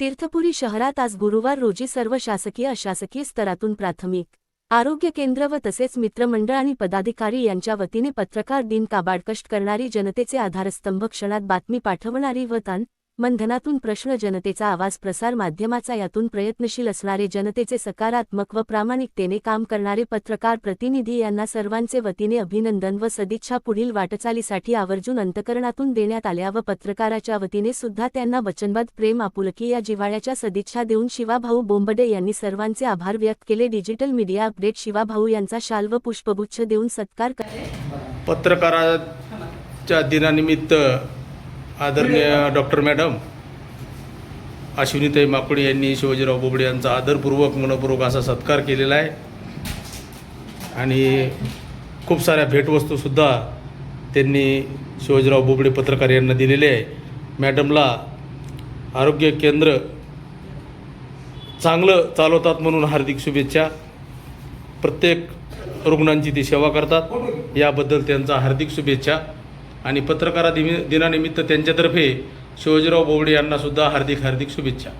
तीर्थपुरी शहरात आज गुरुवार रोजी सर्व शासकीय अशासकीय स्तरातून प्राथमिक आरोग्य केंद्र व तसेच मित्रमंडळ आणि पदाधिकारी यांच्या वतीने पत्रकार दिन काबाडकष्ट करणारी जनतेचे आधारस्तंभ क्षणात बातमी पाठवणारी व तान मंधनातून प्रश्न जनतेचा आवाज प्रसार माध्यमाचा यातून प्रयत्नशील असणारे जनतेचे सकारात्मक व प्रामाणिकतेने काम करणारे पत्रकार प्रतिनिधी यांना सर्वांचे वतीने अभिनंदन व सदिच्छा पुढील वाटचालीसाठी आवर्जून अंतकरणातून देण्यात आल्या व पत्रकाराच्या वतीने सुद्धा त्यांना वचनबद्ध प्रेम आपुलकी या जिव्हाळ्याच्या सदिच्छा देऊन शिवाभाऊ बोंबडे यांनी सर्वांचे आभार व्यक्त केले. डिजिटल मीडिया अपडेट शिवाभाऊ यांचा शाल व पुष्पगुच्छ देऊन सत्कार करण्यात पत्रकाराच्या दिनानिमित्त आदरणीय डॉक्टर मॅडम अश्विनीताई माकुडे यांनी शिवाजीराव बोबडे यांचा आदरपूर्वक मनपूर्वक असा सत्कार केलेला आहे. आणि खूप साऱ्या भेटवस्तूसुद्धा त्यांनी शिवाजीराव बोबडे पत्रकार यांना दिलेले आहे. मॅडमला आरोग्य केंद्र चांगलं चालवतात म्हणून हार्दिक शुभेच्छा. प्रत्येक रुग्णांची ते सेवा करतात. याबद्दल त्यांचा हार्दिक शुभेच्छा. आणि पत्रकारा दिनानिमित्त त्यांच्यातर्फे शिवाजीराव बोबडे यांना सुद्धा हार्दिक हार्दिक शुभेच्छा.